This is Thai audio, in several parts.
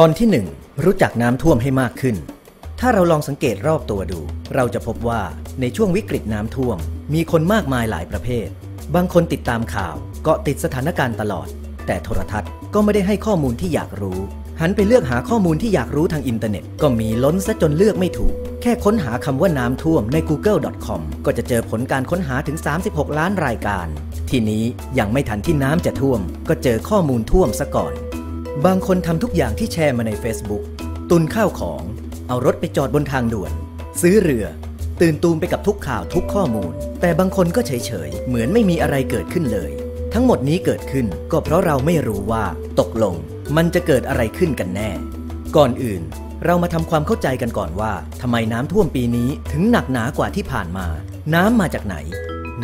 ตอนที่ 1 รู้จักน้ำท่วมให้มากขึ้น ถ้าเราลองสังเกตรอบตัวดู เราจะพบว่าในช่วงวิกฤตน้ำท่วม มีคนมากมายหลายประเภท บางคนติดตามข่าวเกาะติดสถานการณ์ตลอด แต่โทรทัศน์ก็ไม่ได้ให้ข้อมูลที่อยากรู้ หันไปเลือกหาข้อมูลที่อยากรู้ทางอินเทอร์เน็ต ก็มีล้นซะจนเลือกไม่ถูก แค่ค้นหาคำว่าน้ำท่วมใน google.com ก็จะเจอผลการค้นหาถึง 36 ล้านรายการ ทีนี้ยังไม่ทันที่น้ำจะท่วม ก็เจอข้อมูลท่วมซะก่อน บางคนทำทุกอย่างที่แชร์มาใน Facebook ตุนข้าวของ เอารถไปจอดบนทางด่วน ซื้อเรือ ตื่นตูมไปกับทุกข่าวทุกข้อมูล แต่บางคนก็เฉยๆเหมือนไม่มีอะไรเกิดขึ้นเลย ทั้งหมดนี้เกิดขึ้นก็เพราะเราไม่รู้ว่า ตกลง มันจะเกิดอะไรขึ้นกันแน่ ก่อนอื่น เรามาทำความเข้าใจกันก่อนว่าทำไมน้ำท่วมปีนี้ถึงหนักหนากว่าที่ผ่านมา น้ำมาจากไหน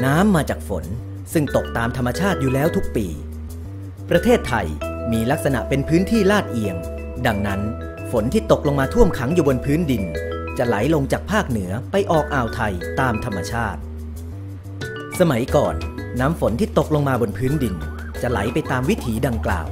น้ำมาจากฝน ซึ่งตกตามธรรมชาติอยู่แล้วทุกปี ประเทศไทย มีลักษณะเป็นพื้นที่ลาดเอียง ดังนั้น ฝนที่ตกลงมาท่วมขังอยู่บนพื้นดิน จะไหลลงจากภาคเหนือไปออกอ่าวไทยตามธรรมชาติ สมัยก่อน น้ำฝนที่ตกลงมาบนพื้นดิน จะไหลไปตามวิถีดังกล่าว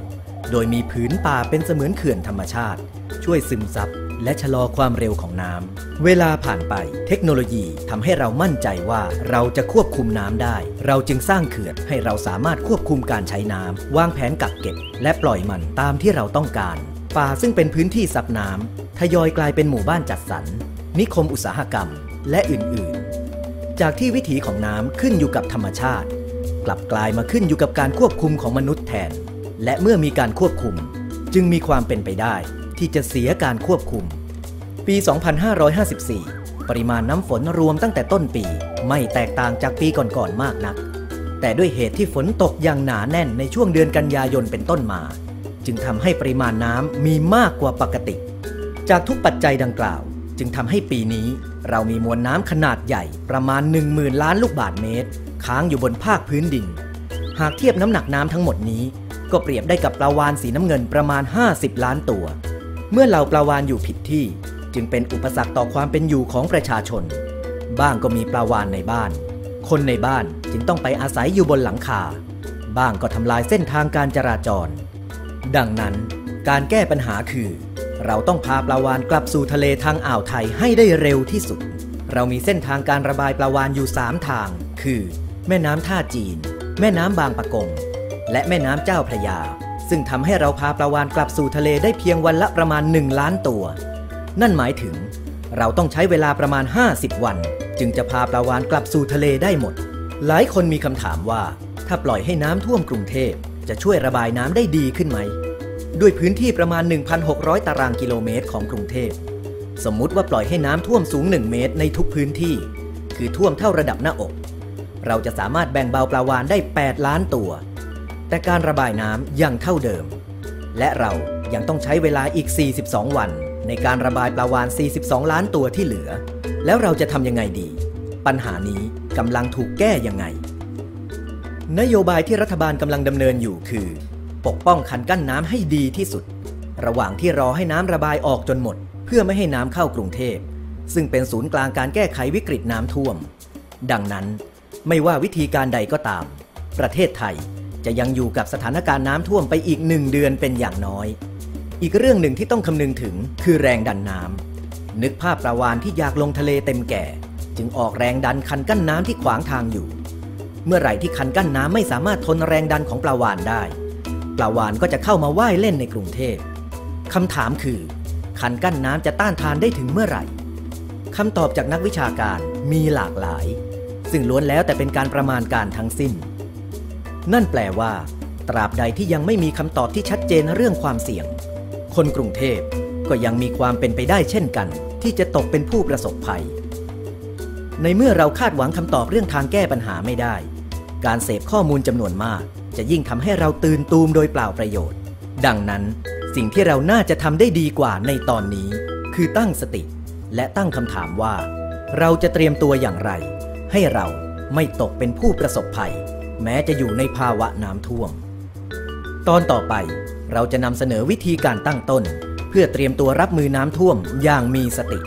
โดยมีผืนป่าเป็นเสมือนเขื่อนธรรมชาติ ช่วยซึมซับ และชะลอความเร็วของน้ำ เวลาผ่านไป เทคโนโลยีทำให้เรามั่นใจว่าเราจะควบคุมน้ำได้ เราจึงสร้างเขื่อนให้เราสามารถควบคุมการใช้น้ำวางแผนกักเก็บ และปล่อยมันตามที่เราต้องการ ป่าซึ่งเป็นพื้นที่ซับน้ำทยอยกลายเป็นหมู่บ้านจัดสรร นิคมอุตสาหกรรม และอื่น ๆ จากที่วิถีของน้ำขึ้นอยู่กับธรรมชาติ กลับกลายมาขึ้นอยู่กับการควบคุมของมนุษย์แทน และเมื่อมีการควบคุม จึงมีความเป็นไปได้ ที่จะเสียการควบคุม ปี 2554 ปริมาณน้ำฝนรวมตั้งแต่ต้นปีไม่แตกต่างจากปีก่อนๆมากนัก แต่ด้วยเหตุที่ฝนตกอย่างหนาแน่นในช่วงเดือนกันยายนเป็นต้นมา จึงทำให้ปริมาณน้ำมีมากกว่าปกติ จากทุกปัจจัยดังกล่าว จึงทำให้ปีนี้เรามีมวลน้ำขนาดใหญ่ประมาณ 10,000 ล้านลูกบาศก์เมตร ค้างอยู่บนภาคพื้นดิน หากเทียบน้ำหนักน้ำทั้งหมดนี้ ก็เปรียบได้กับปลาวานสีน้ำเงินประมาณ 50 ล้านตัว เมื่อเหล่าปลาวานอยู่ผิดที่จึงเป็นอุปสรรคต่อความเป็นอยู่ของประชาชน บ้างก็มีปลาวานในบ้าน คนในบ้านจึงต้องไปอาศัยอยู่บนหลังคา บ้างก็ทำลายเส้นทางการจราจร ดังนั้นการแก้ปัญหาคือ เราต้องพาปลาวานกลับสู่ทะเลทางอ่าวไทยให้ได้เร็วที่สุด เรามีเส้นทางการระบายปลาวานอยู่ 3 ทาง คือ แม่น้ำท่าจีน แม่น้ำบางปะกง และแม่น้ำเจ้าพระยา ซึ่งทำให้เราพาปลาวานกลับสู่ทะเลได้เพียงวันละประมาณ 1 ล้านตัว นั่นหมายถึง เราต้องใช้เวลาประมาณ 50 วัน จึงจะพาปลาวานกลับสู่ทะเลได้หมด หลายคนมีคำถามว่า ถ้าปล่อยให้น้ำท่วมกรุงเทพจะช่วยระบายน้ำได้ดีขึ้นไหม ด้วยพื้นที่ประมาณ 1,600 ตารางกิโลเมตรของกรุงเทพ สมมุติว่าปล่อยให้น้ำท่วมสูง 1 เมตรในทุกพื้นที่ คือท่วมเท่าระดับหน้าอก เราจะสามารถแบ่งเบาปลาวานได้ 8 ล้านตัว แต่การระบายน้ำยังเท่าเดิม และเรายังต้องใช้เวลาอีก 42 วัน ในการระบายปลาวาน 42 ล้านตัวที่เหลือ แล้วเราจะทำยังไงดี ปัญหานี้กำลังถูกแก้ยังไง นโยบายที่รัฐบาลกำลังดำเนินอยู่คือ ปกป้องคันกั้นน้ำให้ดีที่สุด ระหว่างที่รอให้น้ำระบายออกจนหมด เพื่อไม่ให้น้ำเข้ากรุงเทพ ซึ่งเป็นศูนย์กลางการแก้ไขวิกฤตน้ำท่วม ดังนั้น ไม่ว่าวิธีการใดก็ตาม ประเทศไทย จะยังอยู่กับสถานการณ์น้ำท่วมไปอีกหนึ่งเดือนเป็นอย่างน้อย อีกเรื่องหนึ่งที่ต้องคำนึงถึงคือแรงดันน้ำนึกภาพปลาวานที่อยากลงทะเลเต็มแก่ จึงออกแรงดันคันกั้นน้ำที่ขวางทางอยู่ เมื่อไหร่ที่คันกั้นน้ำไม่สามารถทนแรงดันของปลาวานได้ปลาวานก็จะเข้ามาว่ายเล่นในกรุงเทพคำถามคือ คันกั้นน้ำจะต้านทานได้ถึงเมื่อไหร่คำตอบจากนักวิชาการมีหลากหลาย ซึ่งล้วนแล้วแต่เป็นการประมาณการทั้งสิ้น นั่นแปลว่า ตราบใดที่ยังไม่มีคำตอบที่ชัดเจนเรื่องความเสี่ยง คนกรุงเทพก็ยังมีความเป็นไปได้เช่นกัน ที่จะตกเป็นผู้ประสบภัย ในเมื่อเราคาดหวังคำตอบเรื่องทางแก้ปัญหาไม่ได้ การเสพข้อมูลจำนวนมาก จะยิ่งทำให้เราตื่นตูมโดยเปล่าประโยชน์ ดังนั้น สิ่งที่เราน่าจะทำได้ดีกว่าในตอนนี้ คือตั้งสติ และตั้งคำถามว่า เราจะเตรียมตัวอย่างไร ให้เราไม่ตกเป็นผู้ประสบภัย แม้จะอยู่ในภาวะน้ำท่วม ตอนต่อไปเราจะนำเสนอวิธีการตั้งต้น เพื่อเตรียมตัวรับมือน้ำท่วมอย่างมีสติ